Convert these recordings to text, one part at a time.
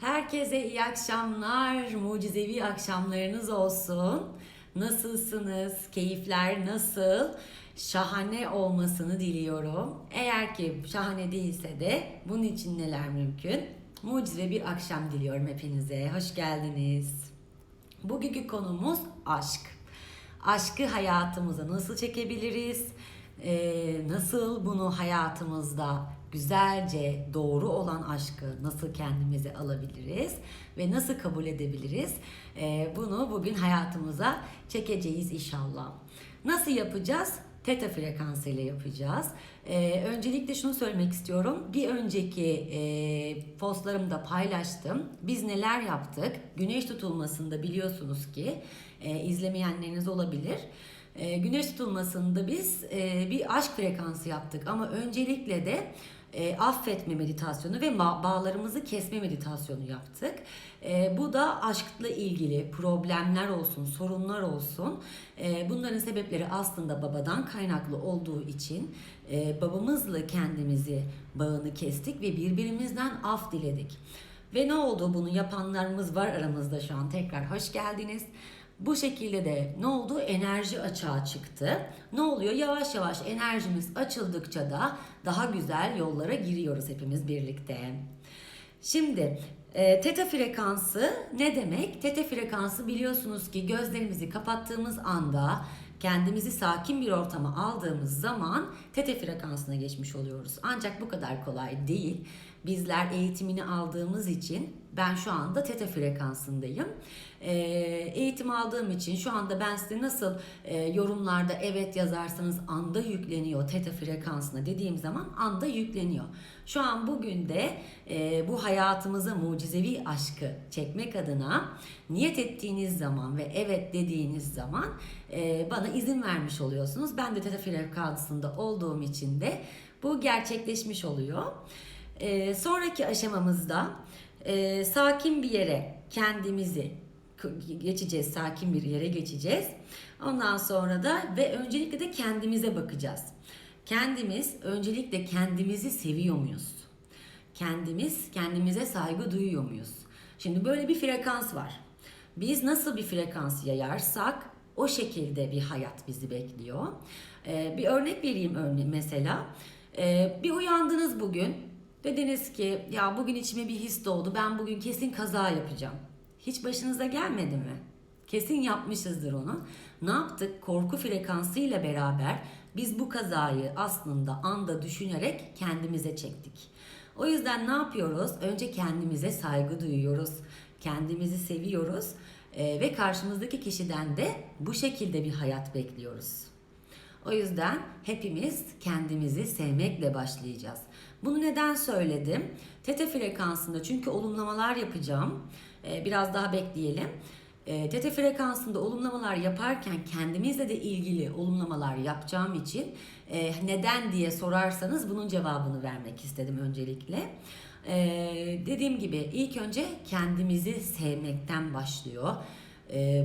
Herkese iyi akşamlar, mucizevi akşamlarınız olsun. Nasılsınız? Keyifler nasıl? Şahane olmasını diliyorum. Eğer ki şahane değilse de bunun için neler mümkün? Mucize bir akşam diliyorum hepinize. Hoş geldiniz. Bugünkü konumuz aşk. Aşkı hayatımıza nasıl çekebiliriz? Ee, nasıl bunu hayatımızda güzelce doğru olan aşkı nasıl kendimize alabiliriz ve nasıl kabul edebiliriz? Ee, bunu bugün hayatımıza çekeceğiz inşallah. Nasıl yapacağız? Teta frekansı ile yapacağız. Ee, öncelikle şunu söylemek istiyorum. Bir önceki e, postlarımda paylaştım. Biz neler yaptık? Güneş tutulmasında biliyorsunuz ki e, izlemeyenleriniz olabilir. E, güneş tutulmasında biz e, bir aşk frekansı yaptık ama öncelikle de e, affetme meditasyonu ve ba- bağlarımızı kesme meditasyonu yaptık. E, bu da aşkla ilgili problemler olsun, sorunlar olsun. E, bunların sebepleri aslında babadan kaynaklı olduğu için e, babamızla kendimizi bağını kestik ve birbirimizden af diledik. Ve ne oldu? Bunu yapanlarımız var aramızda şu an. Tekrar hoş geldiniz. Bu şekilde de ne oldu? Enerji açığa çıktı. Ne oluyor? Yavaş yavaş enerjimiz açıldıkça da daha güzel yollara giriyoruz hepimiz birlikte. Şimdi e, teta frekansı ne demek? Teta frekansı biliyorsunuz ki gözlerimizi kapattığımız anda kendimizi sakin bir ortama aldığımız zaman teta frekansına geçmiş oluyoruz. Ancak bu kadar kolay değil. Bizler eğitimini aldığımız için ben şu anda teta frekansındayım. E, eğitim aldığım için şu anda ben size nasıl e, yorumlarda evet yazarsanız anda yükleniyor teta frekansına dediğim zaman anda yükleniyor. Şu an bugün de e, bu hayatımıza mucizevi aşkı çekmek adına niyet ettiğiniz zaman ve evet dediğiniz zaman e, bana izin vermiş oluyorsunuz. Ben de teta frekansında olduğum için de bu gerçekleşmiş oluyor. E, sonraki aşamamızda e, sakin bir yere kendimizi geçeceğiz, sakin bir yere geçeceğiz. Ondan sonra da ve öncelikle de kendimize bakacağız. Kendimiz öncelikle kendimizi seviyor muyuz? Kendimiz kendimize saygı duyuyor muyuz? Şimdi böyle bir frekans var. Biz nasıl bir frekans yayarsak o şekilde bir hayat bizi bekliyor. Ee, bir örnek vereyim örne mesela. Ee, bir uyandınız bugün. Dediniz ki ya bugün içime bir his doğdu. Ben bugün kesin kaza yapacağım. Hiç başınıza gelmedi mi? Kesin yapmışızdır onu. Ne yaptık? Korku frekansıyla beraber biz bu kazayı aslında anda düşünerek kendimize çektik. O yüzden ne yapıyoruz? Önce kendimize saygı duyuyoruz. Kendimizi seviyoruz e, ve karşımızdaki kişiden de bu şekilde bir hayat bekliyoruz. O yüzden hepimiz kendimizi sevmekle başlayacağız. Bunu neden söyledim? Tete frekansında çünkü olumlamalar yapacağım. Ee, biraz daha bekleyelim. Ee, tete frekansında olumlamalar yaparken kendimizle de ilgili olumlamalar yapacağım için e, neden diye sorarsanız bunun cevabını vermek istedim öncelikle. Ee, dediğim gibi ilk önce kendimizi sevmekten başlıyor.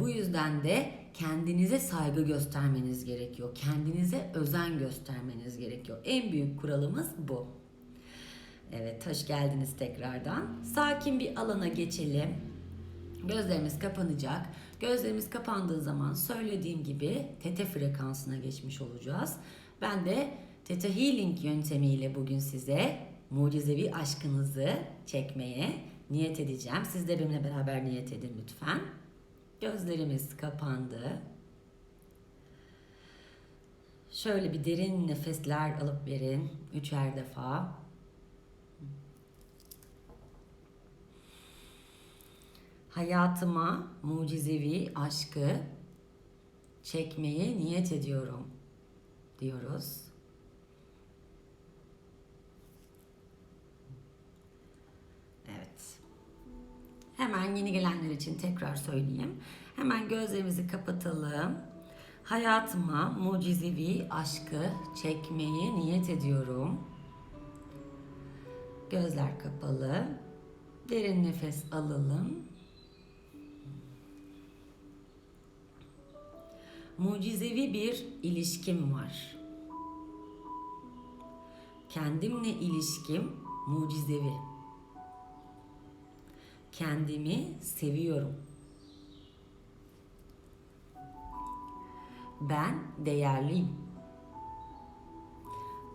bu yüzden de kendinize saygı göstermeniz gerekiyor. Kendinize özen göstermeniz gerekiyor. En büyük kuralımız bu. Evet, hoş geldiniz tekrardan. Sakin bir alana geçelim. Gözlerimiz kapanacak. Gözlerimiz kapandığı zaman söylediğim gibi tete frekansına geçmiş olacağız. Ben de Theta Healing yöntemiyle bugün size mucizevi aşkınızı çekmeye niyet edeceğim. Siz de benimle beraber niyet edin lütfen. Gözlerimiz kapandı. Şöyle bir derin nefesler alıp verin. Üçer defa. Hayatıma mucizevi aşkı çekmeye niyet ediyorum diyoruz. Evet. Hemen yeni gelenler için tekrar söyleyeyim. Hemen gözlerimizi kapatalım. Hayatıma mucizevi aşkı çekmeye niyet ediyorum. Gözler kapalı. Derin nefes alalım. Mucizevi bir ilişkim var. Kendimle ilişkim mucizevi. kendimi seviyorum. Ben değerliyim.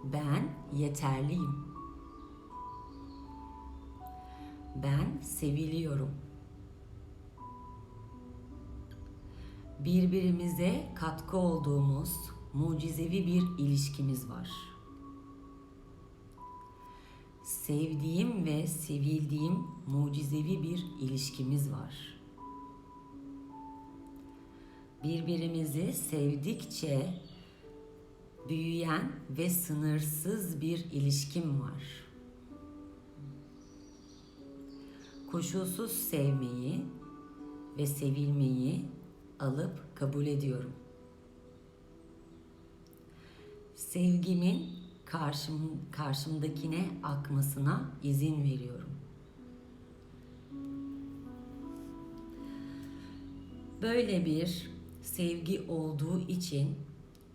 Ben yeterliyim. Ben seviliyorum. Birbirimize katkı olduğumuz mucizevi bir ilişkimiz var. Sevdiğim ve sevildiğim mucizevi bir ilişkimiz var. Birbirimizi sevdikçe büyüyen ve sınırsız bir ilişkim var. Koşulsuz sevmeyi ve sevilmeyi alıp kabul ediyorum. Sevgimin karşım, karşımdakine akmasına izin veriyorum. Böyle bir sevgi olduğu için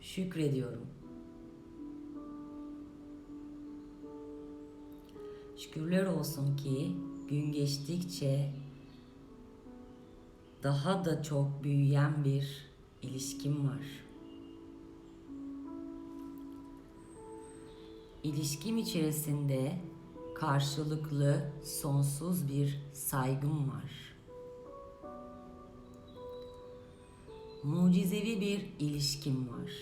şükrediyorum. Şükürler olsun ki gün geçtikçe daha da çok büyüyen bir ilişkim var. İlişkim içerisinde karşılıklı sonsuz bir saygım var. Mucizevi bir ilişkim var.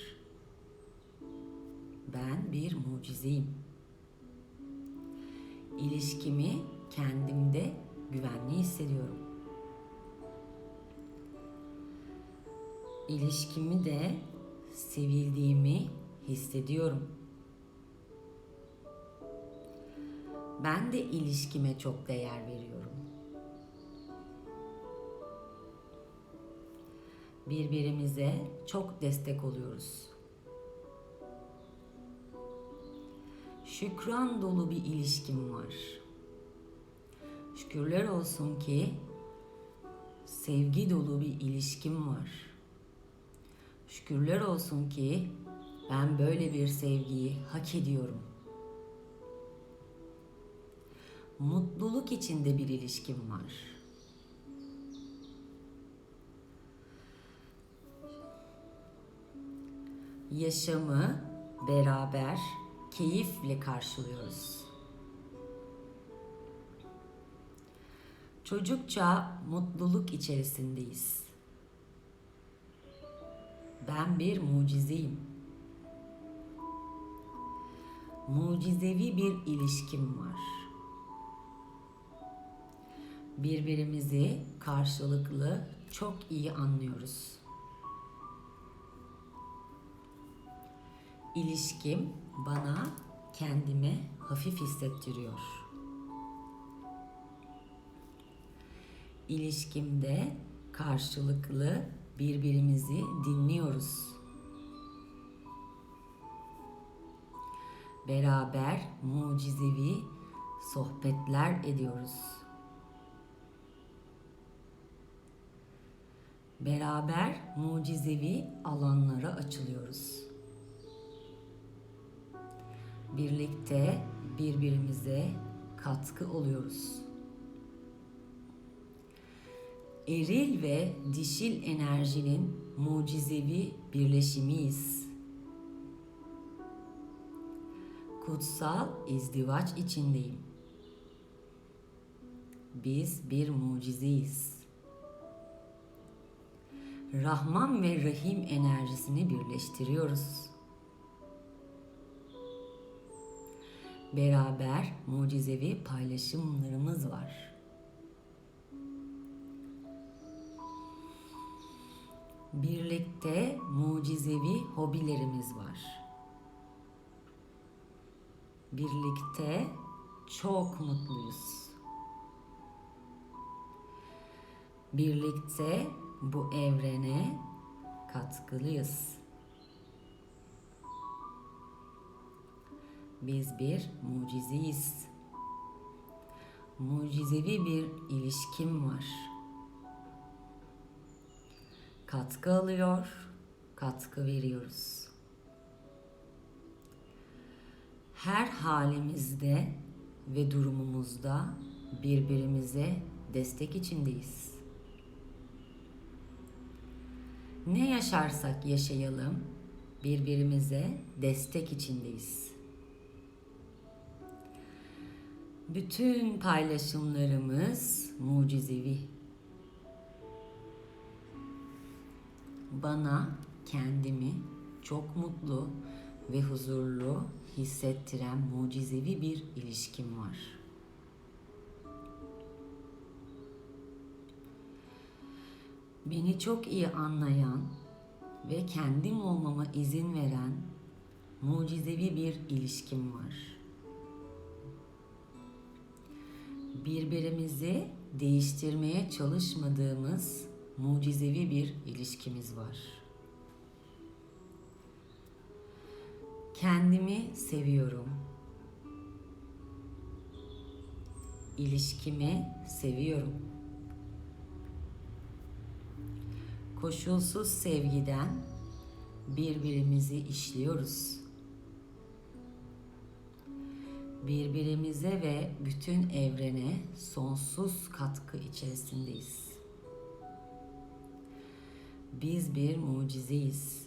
Ben bir mucizeyim. İlişkimi kendimde güvenli hissediyorum. İlişkimi de sevildiğimi hissediyorum. Ben de ilişkime çok değer veriyorum. Birbirimize çok destek oluyoruz. Şükran dolu bir ilişkim var. Şükürler olsun ki sevgi dolu bir ilişkim var. Şükürler olsun ki ben böyle bir sevgiyi hak ediyorum. Mutluluk içinde bir ilişkim var. Yaşamı beraber keyifle karşılıyoruz. Çocukça mutluluk içerisindeyiz. Ben bir mucizeyim. Mucizevi bir ilişkim var. Birbirimizi karşılıklı çok iyi anlıyoruz. İlişkim bana kendime hafif hissettiriyor. İlişkimde karşılıklı birbirimizi dinliyoruz. Beraber mucizevi sohbetler ediyoruz. Beraber mucizevi alanlara açılıyoruz. Birlikte birbirimize katkı oluyoruz eril ve dişil enerjinin mucizevi birleşimiyiz. Kutsal izdivaç içindeyim. Biz bir mucizeyiz. Rahman ve Rahim enerjisini birleştiriyoruz. Beraber mucizevi paylaşımlarımız var. Birlikte mucizevi hobilerimiz var. Birlikte çok mutluyuz. Birlikte bu evrene katkılıyız. Biz bir mucizeyiz. Mucizevi bir ilişkim var katkı alıyor, katkı veriyoruz. Her halimizde ve durumumuzda birbirimize destek içindeyiz. Ne yaşarsak yaşayalım birbirimize destek içindeyiz. Bütün paylaşımlarımız mucizevi. Bana kendimi çok mutlu ve huzurlu hissettiren mucizevi bir ilişkim var. Beni çok iyi anlayan ve kendim olmama izin veren mucizevi bir ilişkim var. Birbirimizi değiştirmeye çalışmadığımız mucizevi bir ilişkimiz var. Kendimi seviyorum. İlişkimi seviyorum. Koşulsuz sevgiden birbirimizi işliyoruz. Birbirimize ve bütün evrene sonsuz katkı içerisindeyiz. Biz bir mucizeyiz.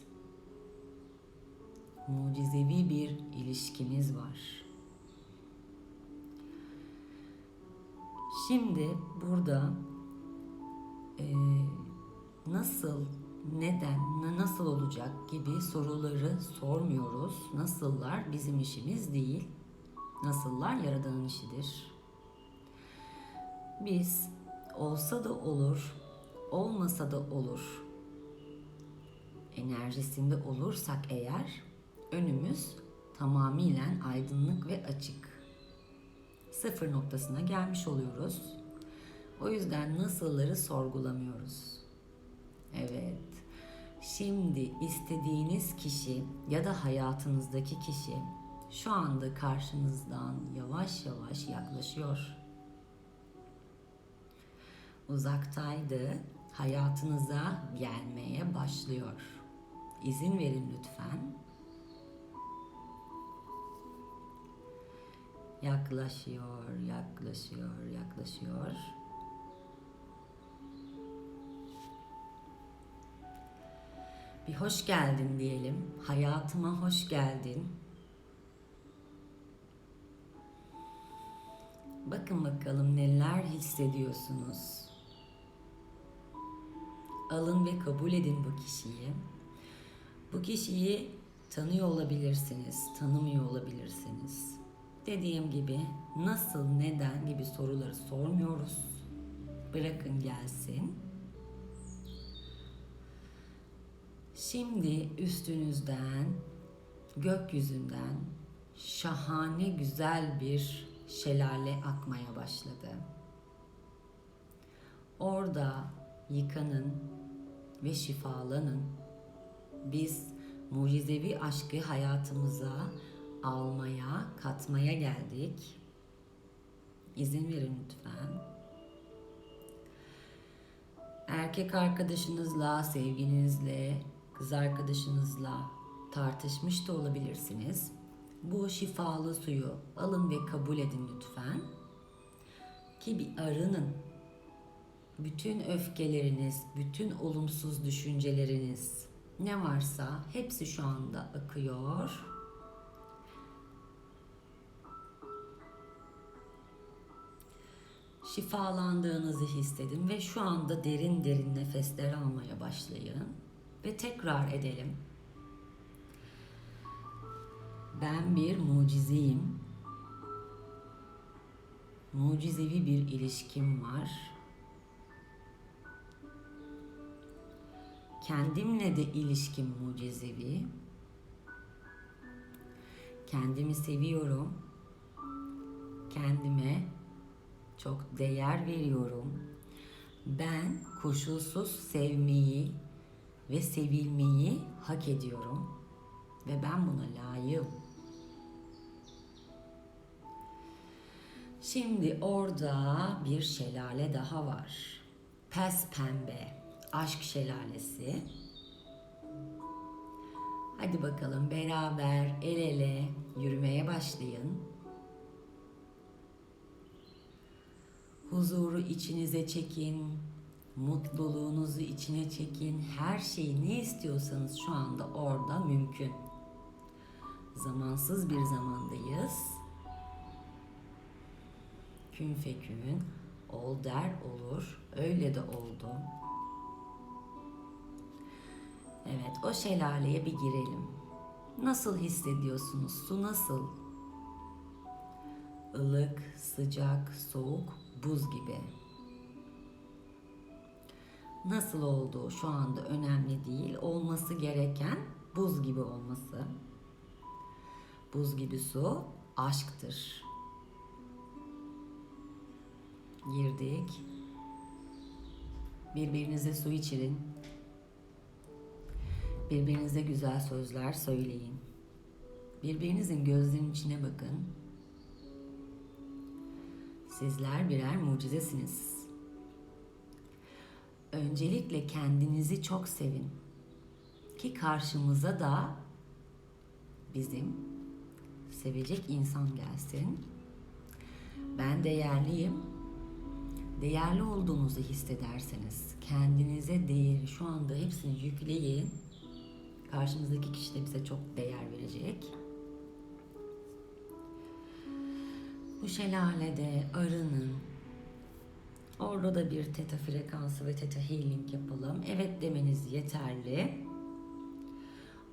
Mucizevi bir ilişkimiz var. Şimdi burada e, nasıl, neden, na- nasıl olacak gibi soruları sormuyoruz. Nasıllar bizim işimiz değil. Nasıllar yaradanın işidir. Biz olsa da olur, olmasa da olur. Enerjisinde olursak eğer önümüz tamamıyla aydınlık ve açık. Sıfır noktasına gelmiş oluyoruz. O yüzden nasılları sorgulamıyoruz. Evet. Şimdi istediğiniz kişi ya da hayatınızdaki kişi şu anda karşınızdan yavaş yavaş yaklaşıyor. Uzaktaydı, hayatınıza gelmeye başlıyor. İzin verin lütfen. Yaklaşıyor, yaklaşıyor, yaklaşıyor. Bir hoş geldin diyelim. Hayatıma hoş geldin. Bakın bakalım neler hissediyorsunuz. Alın ve kabul edin bu kişiyi. Bu kişiyi tanıyor olabilirsiniz, tanımıyor olabilirsiniz. Dediğim gibi nasıl, neden gibi soruları sormuyoruz. Bırakın gelsin. Şimdi üstünüzden, gökyüzünden şahane güzel bir şelale akmaya başladı. Orada yıkanın ve şifalanın. Biz mucizevi aşkı hayatımıza almaya, katmaya geldik. İzin verin lütfen. Erkek arkadaşınızla, sevgilinizle, kız arkadaşınızla tartışmış da olabilirsiniz. Bu şifalı suyu alın ve kabul edin lütfen. Ki bir arının. Bütün öfkeleriniz, bütün olumsuz düşünceleriniz ne varsa hepsi şu anda akıyor. Şifalandığınızı hissedin ve şu anda derin derin nefesler almaya başlayın ve tekrar edelim. Ben bir mucizeyim. Mucizevi bir ilişkim var. Kendimle de ilişkim mucizevi. Kendimi seviyorum. Kendime çok değer veriyorum. Ben koşulsuz sevmeyi ve sevilmeyi hak ediyorum ve ben buna layığım. Şimdi orada bir şelale daha var. Pes pembe, aşk şelalesi. Hadi bakalım beraber el ele yürümeye başlayın. Huzuru içinize çekin. Mutluluğunuzu içine çekin. Her şeyi ne istiyorsanız şu anda orada mümkün. Zamansız bir zamandayız. Kün fekün ol der olur. Öyle de oldu. Evet, o şelaleye bir girelim. Nasıl hissediyorsunuz? Su nasıl? Ilık, sıcak, soğuk, buz gibi. Nasıl olduğu şu anda önemli değil. Olması gereken buz gibi olması. Buz gibi su aşktır. Girdik. Birbirinize su içirin. Birbirinize güzel sözler söyleyin. Birbirinizin gözlerinin içine bakın. Sizler birer mucizesiniz. Öncelikle kendinizi çok sevin. Ki karşımıza da bizim sevecek insan gelsin. Ben değerliyim. Değerli olduğunuzu hissederseniz kendinize değeri şu anda hepsini yükleyin. Karşımızdaki kişi de bize çok değer verecek. Bu şelalede arının. Orada da bir teta frekansı ve teta healing yapalım. Evet demeniz yeterli.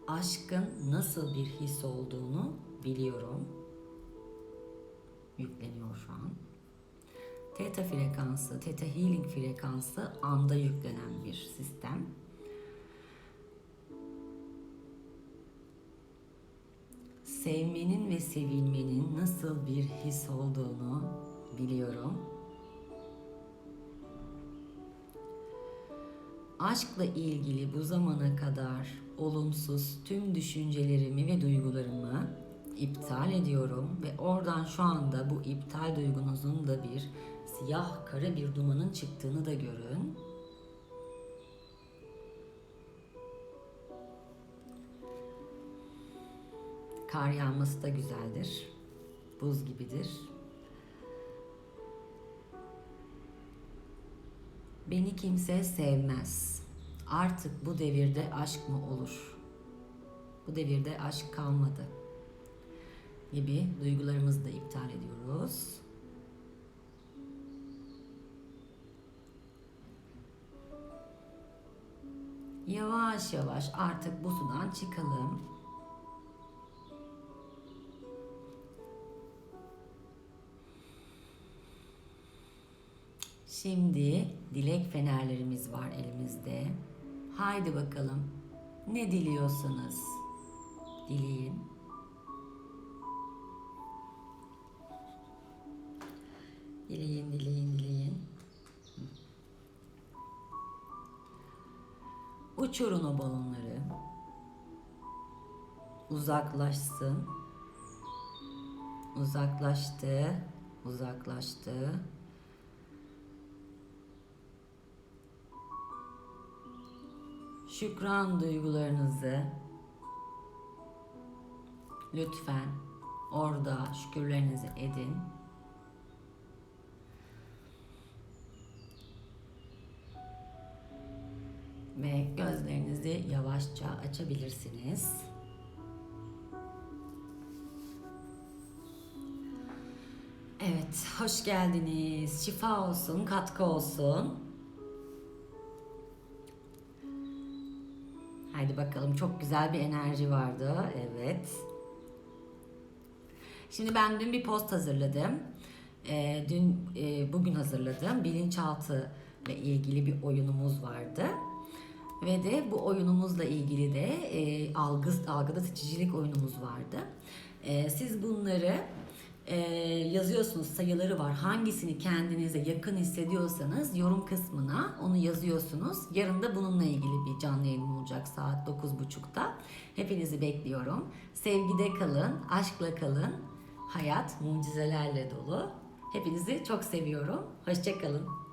Aşkın nasıl bir his olduğunu biliyorum. Yükleniyor şu an. Teta frekansı, teta healing frekansı anda yüklenen bir sistem. Sevmenin ve sevilmenin nasıl bir his olduğunu biliyorum. Aşkla ilgili bu zamana kadar olumsuz tüm düşüncelerimi ve duygularımı iptal ediyorum ve oradan şu anda bu iptal duygunuzun da bir siyah kara bir dumanın çıktığını da görün. Kar yağması da güzeldir. Buz gibidir. Beni kimse sevmez. Artık bu devirde aşk mı olur? Bu devirde aşk kalmadı. Gibi duygularımızı da iptal ediyoruz. Yavaş yavaş artık bu sudan çıkalım. Şimdi dilek fenerlerimiz var elimizde. Haydi bakalım. Ne diliyorsunuz? Dileyin. Dileyin, dileyin, dileyin. Uçurun o balonları. Uzaklaşsın. Uzaklaştı. Uzaklaştı. Şükran duygularınızı lütfen orada şükürlerinizi edin. Ve gözlerinizi yavaşça açabilirsiniz. Evet, hoş geldiniz. Şifa olsun, katkı olsun. Haydi bakalım çok güzel bir enerji vardı. Evet. Şimdi ben dün bir post hazırladım. E, dün e, bugün hazırladım. Bilinçaltı ile ilgili bir oyunumuz vardı. Ve de bu oyunumuzla ilgili de e, algı, algıda seçicilik oyunumuz vardı. E, siz bunları e, yazıyorsunuz sayıları var. Hangisini kendinize yakın hissediyorsanız yorum kısmına onu yazıyorsunuz. Yarın da bununla ilgili bir canlı yayın olacak saat 9.30'da. Hepinizi bekliyorum. Sevgide kalın, aşkla kalın. Hayat mucizelerle dolu. Hepinizi çok seviyorum. Hoşçakalın.